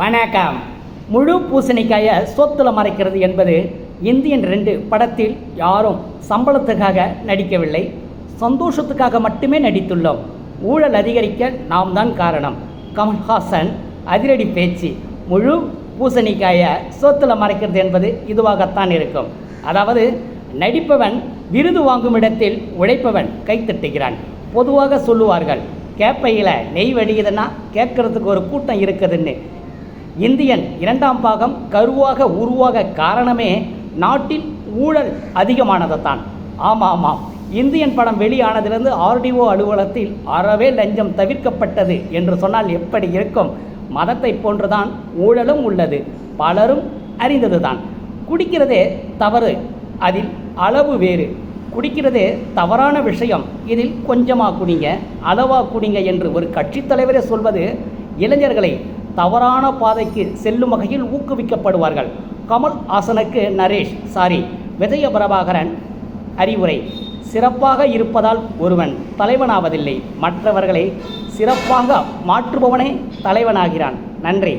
வணக்கம். முழு பூசணிக்காயை சொத்தில் மறைக்கிறது என்பது இந்தியன் ரெண்டு படத்தில் யாரும் சம்பளத்துக்காக நடிக்கவில்லை. சந்தோஷத்துக்காக மட்டுமே நடித்துள்ளோம். ஊழல் அதிகரிக்க நாம் தான் காரணம். கமல்ஹாசன் அதிரடி பேச்சு. முழு பூசணிக்காயை சொத்தில் மறைக்கிறது என்பது இதுவாகத்தான் இருக்கும். அதாவது நடிப்பவன் விருது வாங்கும் இடத்தில் உழைப்பவன் கைத்தட்டுகிறான் பொதுவாக சொல்லுவார்கள் கேப்பையில் நெய் வடியுதுன்னா கேட்கறதுக்கு ஒரு கூட்டம் இருக்குதுன்னு. இந்தியன் இரண்டாம் பாகம் கருவாக உருவாக காரணமே நாட்டில் ஊழல் அதிகமானது தான் ஆமாம் ஆமாம் இந்தியன் படம் வெளியானதிலிருந்து ஆர்டிஓ அலுவலகத்தில் அறவே லஞ்சம் தவிர்க்கப்பட்டது என்று சொன்னால் எப்படி இருக்கும்? மதத்தை போன்றுதான் ஊழலும் உள்ளது. பலரும் அறிந்ததுதான். குடிக்கிறதே தவறு. அதில் அளவு வேறு. குடிக்கிறதே தவறான விஷயம். இதில் கொஞ்சமாக குடிங்க அளவாக குடிங்க என்று ஒரு கட்சித் தலைவரே சொல்வது இளைஞர்களை தவறான பாதைக்கு செல்லும் வகையில் ஊக்குவிக்கப்படுவார்கள். கமல் ஹாசனுக்கு நரேஷ் சாரி விஜய பிரபாகரன் அறிவுரை. சிறப்பாக இருப்பதால் ஒருவன் தலைவனாவதில்லை. மற்றவர்களை சிறப்பாக மாற்றுபவனே தலைவனாகிறான். நன்றி.